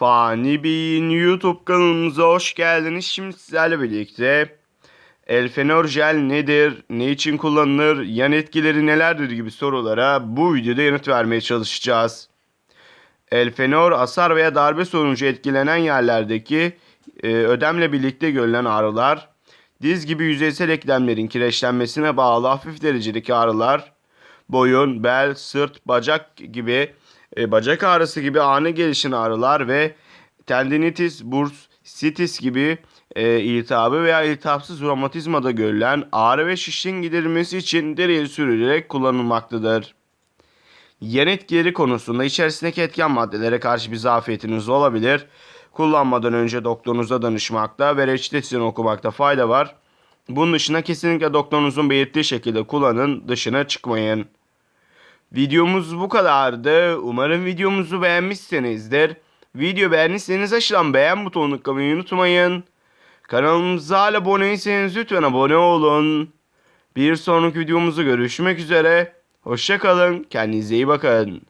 Fani Bey'in YouTube kanalımıza hoş geldiniz. Şimdi sizlerle birlikte Elfenor jel nedir, ne için kullanılır, yan etkileri nelerdir gibi sorulara bu videoda yanıt vermeye çalışacağız. Elfenor hasar veya darbe sonucu etkilenen yerlerdeki e, ödemle birlikte görülen ağrılar, diz gibi yüzeysel eklemlerin kireçlenmesine bağlı hafif derecedeki ağrılar, boyun, bel, sırt, bacak gibi e, bacak ağrısı gibi ani gelişen ağrılar ve tendinitis, bursitis gibi e, iltihabı veya iltihapsız romatizmada görülen ağrı ve şişliğin giderilmesi için deriye sürülerek kullanılmaktadır. Yan etkileri konusunda içerisindeki etken maddelere karşı bir zafiyetiniz olabilir. Kullanmadan önce doktorunuza danışmakta ve reçetesini okumakta fayda var. Bunun dışında kesinlikle doktorunuzun belirttiği şekilde kullanın, dışına çıkmayın. Videomuz bu kadardı. Umarım videomuzu beğenmişsinizdir. Video beğendiyseniz aşağıdan beğen butonuna tıklamayı unutmayın. Kanalımıza hala abone değilseniz lütfen abone olun. Bir sonraki videomuzda görüşmek üzere. Hoşçakalın. Kendinize iyi bakın.